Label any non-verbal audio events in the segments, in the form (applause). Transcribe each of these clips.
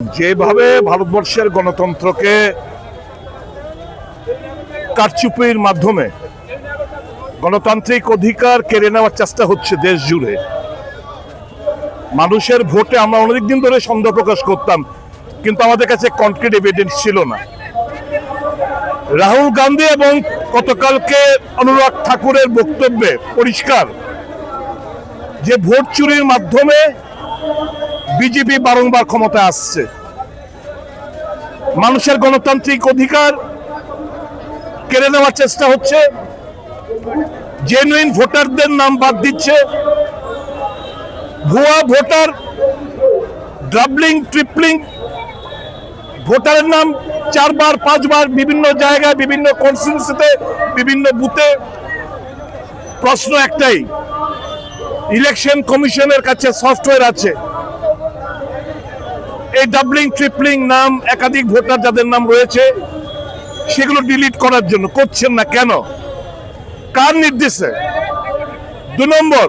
যেভাবে ভারতবর্ষের গণতন্ত্রকে কারচুপির মাধ্যমে গণতান্ত্রিক অধিকার কেড়ে নেওয়ার চেষ্টা হচ্ছে দেশ জুড়ে, মানুষের ভোটে আমরা অনেকদিন ধরে সন্দেহ প্রকাশ করতাম, কিন্তু আমাদের কাছে কনক্রিট এভিডেন্স ছিল না। রাহুল গান্ধী এবং গতকালকে অনুরাগ ঠাকুরের বক্তব্যে পরিষ্কার যে ভোট চুরির মাধ্যমে বিজেপি বারংবার ক্ষমতা আসছে। মানুষের গণতান্ত্রিক অধিকার কেড়ে নেওয়ার চেষ্টা হচ্ছে। জেনুইন ভোটারদের নাম বাদ দিচ্ছে। ভুয়া ভোটার ডাবলিং ট্রিপলিং ভোটারের নাম চারবার, পাঁচবার বিভিন্ন জায়গায়, বিভিন্ন কনস্টিটিউন্সিতে বিভিন্ন বুথে প্রশ্ন একটাই ইলেকশন কমিশনের কাছে সফটওয়্যার আছে। এই ডাবলিং, ট্রিপলিং নাম একাধিক ভোটার যাদের নাম রয়েছে, সেগুলো ডিলিট করার জন্য করছেন না কেন? কার নির্দেশে? দু নম্বর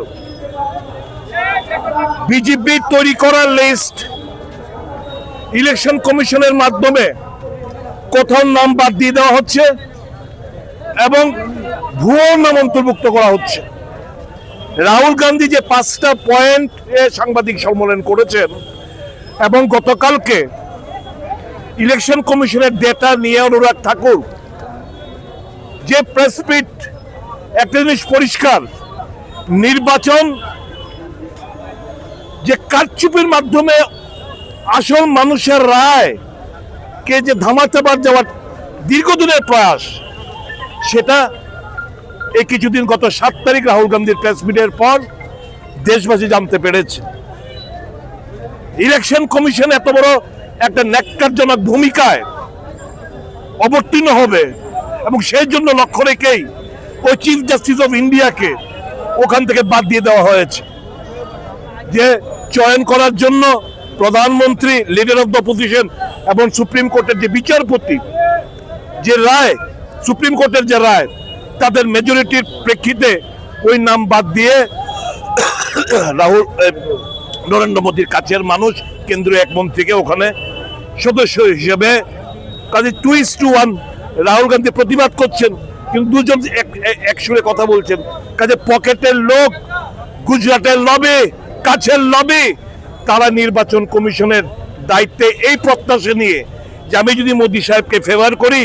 বিজেপি তৈরি করা লিস্ট ইলেকশন কমিশনের মাধ্যমে কোথাও নাম বাদ দিয়ে দেওয়া হচ্ছে এবং ভুয়ো নাম অন্তর্ভুক্ত করা হচ্ছে। রাহুল গান্ধী যে পাঁচটা পয়েন্ট সাংবাদিক সম্মেলন করেছেন এবং গতকালকে ইলেকশন কমিশনের ডেটা নিয়ে অনুরাগ ঠাকুর, যে প্রেস মিট একটা জিনিস পরিষ্কার, নির্বাচন, যে কারচুপির মাধ্যমে আসল মানুষের রায়, কে যে ধামাচাবার যাওয়ার দীর্ঘদিনের প্রয়াস, সেটা এই কিছুদিন গত সাত তারিখ রাহুল গান্ধীর প্রেস মিটের পর দেশবাসী জানতে পেরেছে। ইলেকশন কমিশন এত বড় একটা ন্যাক্কারজনক ভূমিকায় অবতীর্ণ হবে এবং সেই জন্য লক্ষ্য রেখেই ওই চিফ জাস্টিস অফ ইন্ডিয়াকে ওখান থেকে বাদ দিয়ে দেওয়া হয়েছে। যে চয়ন করার জন্য প্রধানমন্ত্রী লিডার অফ দ্য পজিশন এবং সুপ্রিম কোর্টের যে বিচারপতি, যে রায় সুপ্রিম কোর্টের যে রায়, তাদের মেজরিটির প্রেক্ষিতে ওই নাম বাদ দিয়ে (coughs) রাহুল নরেন্দ্র মোদীর কাছের মানুষ, কেন্দ্রীয় এক মন্ত্রীকে ওখানে সদস্য হিসেবে। কাজে two is to one Rahul Gandhi প্রতিবাদ করছেন, কিন্তু দুজন এক সুরে কথা বলছেন। কাজে পকেটের লোক গুজরাটের লবে কাছের লবে তারা নির্বাচন কমিশনের দায়িত্বে এই প্রত্যাশা নিয়ে যে আমি যদি মোদী সাহেবকে ফেভার করি,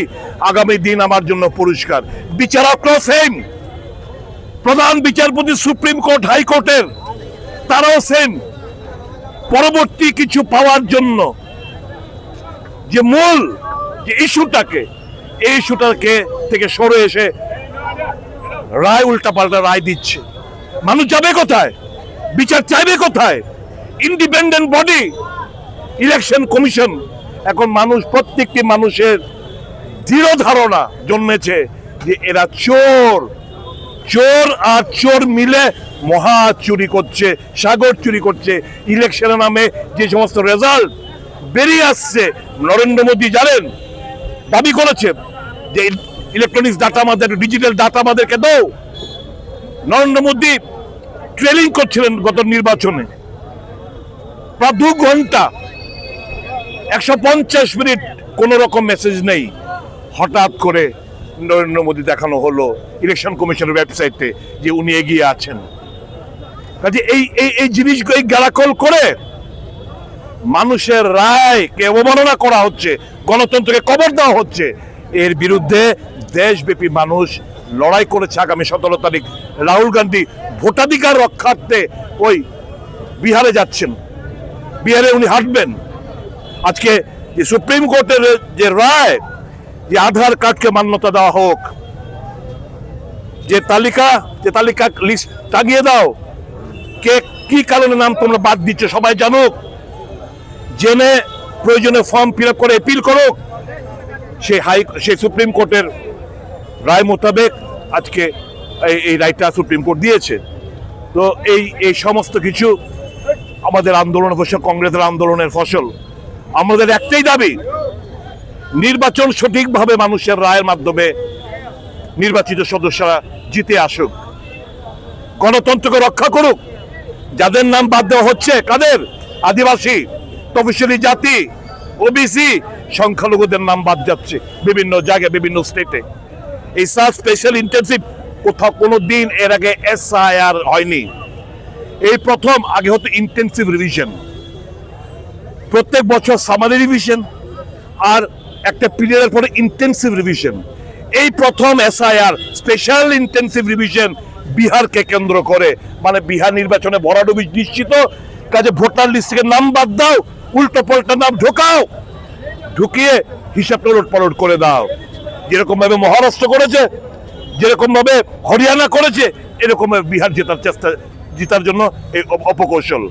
আগামী দিন আমার জন্য পুরস্কার বিচারকরাও সেম প্রধান বিচারপতি সুপ্রিম কোর্ট হাইকোর্টের, তারাও সেম পরবর্তী কিছু পাওয়ার জন্য যে মূল যে ইস্যুটাকে, এই ইস্যুটাকে থেকে সরে এসে রায় উল্টাপাল্টা রায় দিচ্ছে। মানুষ যাবে কোথায়? বিচার চাইবে কোথায়? ইন্ডিপেন্ডেন্ট বডি ইলেকশন কমিশন এখন মানুষ, প্রত্যেকটি মানুষের দৃঢ় ধারণা জন্মেছে যে এরা চোর। চোর আর চোর মিলে মহা চুরি করছে, সাগর চুরি করছে ইলেকশনের নামে যে সমস্ত রেজাল্ট বেরিয়ে আসছে, নরেন্দ্র মোদী জানেন, দাবি করেছে যে ইলেকট্রনিক্স ডাটা আমাদের ডিজিটাল ডাটা আমাদেরকে দাও। নরেন্দ্র মোদী ট্রেনিং করছিলেন গত নির্বাচনে। প্রায় দু ঘণ্টা, একশো পঞ্চাশ মিনিট কোনো রকম মেসেজ নেই। হঠাৎ করে নরেন্দ্র মোদী দেখানো হলো ইলেকশন কমিশনের ওয়েবসাইটে যে উনি এগিয়ে আছেন। কাজে এই এই এই জিনিসগুলো এই গালাকল করে মানুষের রায়কে অবমাননা করা হচ্ছে, গণতন্ত্রকে কবর দেওয়া হচ্ছে, এর বিরুদ্ধে দেশব্যাপী মানুষ লড়াই করেছে আগামী সতেরো তারিখ। রাহুল গান্ধী ভোটাধিকার রক্ষার্থে ওই বিহারে যাচ্ছেন। বিহারে উনি হাঁটবেন। আজকে যে সুপ্রিম কোর্টের যে রায়, যে আধার কার্ডকে মান্যতা দেওয়া হোক, যে তালিকা যে তালিকা লিস্ট টাঙিয়ে দাও কে কি কারণে নাম তোমরা বাদ দিচ্ছ সবাই জানুক জেনে প্রয়োজনে ফর্ম ফিল করে এপিল করুক সে হাই সে সুপ্রিম কোর্টের রায় মোতাবেক আজকে এই রায়টা সুপ্রিম কোর্ট দিয়েছে। তো এই এই সমস্ত কিছু আমাদের আন্দোলন অবশ্য কংগ্রেসের আন্দোলনের ফসল। আমাদের একটাই দাবি, নির্বাচন সঠিকভাবে মানুষের রায়ের মাধ্যমে নির্বাচিত সদস্যরা জিতে আসুক। গণতন্ত্রকে রক্ষা করুক। যাদের নাম বাদ দেওয়া হচ্ছে কাদের? আদিবাসী, তফসিলি জাতি ওবিসি সংখ্যালঘুদের নাম বাদ যাচ্ছে বিভিন্ন জায়গায়, বিভিন্ন স্টেটে এই সার স্পেশাল ইন্টেন্সিভ কোথাও কোনো দিন এর আগে এসআইআর হয়নি। এই প্রথম, আগে হতো ইন্টেন্সিভ রিভিশন প্রত্যেক বছর সামারি রিভিশন আর একটা পিরিয়ডের পরে ইন্টেন্সিভ রিভিশন এই প্রথম এসআইআর স্পেশাল ইন্টেন্সিভ রিভিশন বিহারকে কেন্দ্র করে। মানে বিহার নির্বাচনে ভরাডুবি নিশ্চিত। কাজে ভোটার লিস্ট থেকে নাম বাদ দাও উল্টো পাল্টা নাম ঢোকাও। ঢুকিয়ে হিসাবটা লোট পালট করে দাও। যেরকমভাবে মহারাষ্ট্র করেছে, যেরকমভাবে হরিয়ানা করেছে, এরকমভাবে বিহার জেতার চেষ্টা জেতার জন্য এই অপকৌশল।